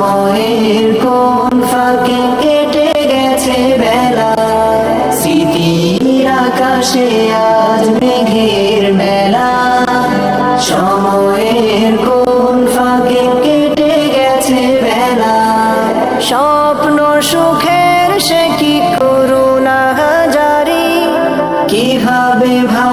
সময়ের কোন ফাঁকে কেটে গেছে বেলা। স্মৃতির আকাশে আজ মেঘের মেলা। সময়ের কোন ফাঁকে কেটে গেছে বেলা। স্বপ্ন সুখের সে কি করুণা হাজারি? কীভাবে ভাব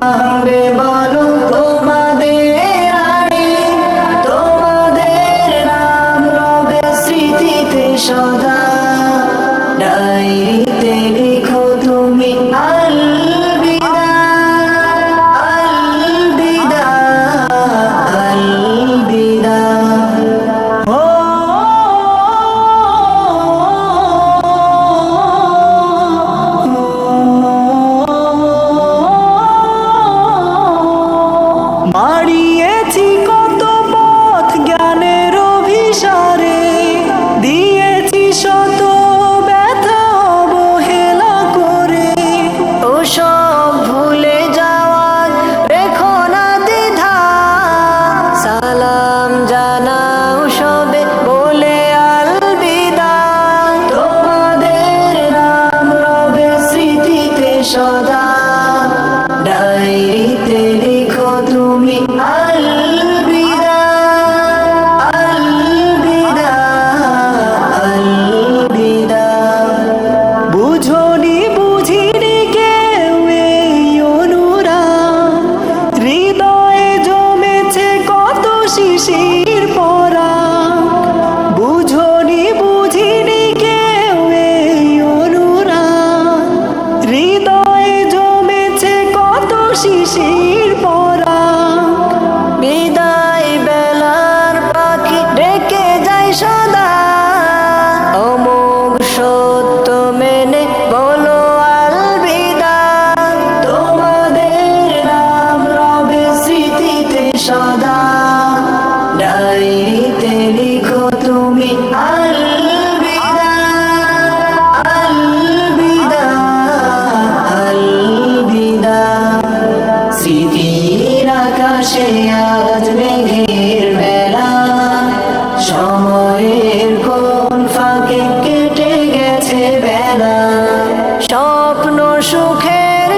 星星。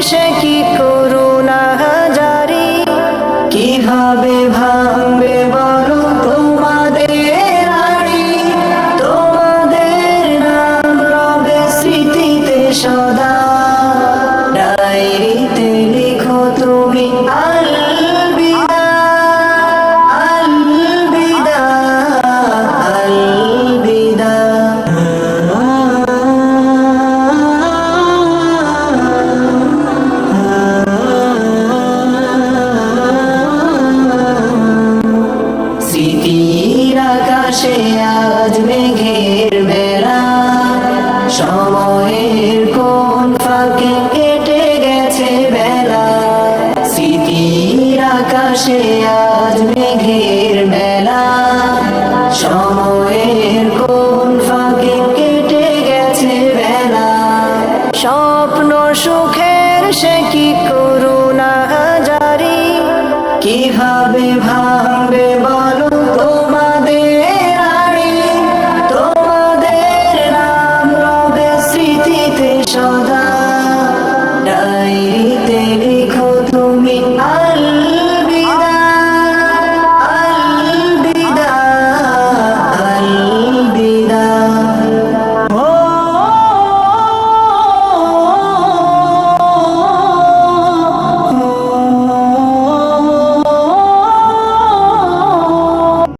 সে কি করুণা জারি কীভাবে ভাঙবে সদা আসে আজ মেঘের মেলা। সময়ের কোন ফাঁকে কেটে গেছে বেলা। স্বপ্ন সুখের সে কি করুণা জারি কীভাবে ভাঙবে বলো তোমাদের তোমাদের নাম রবে স্মৃতিতে সদা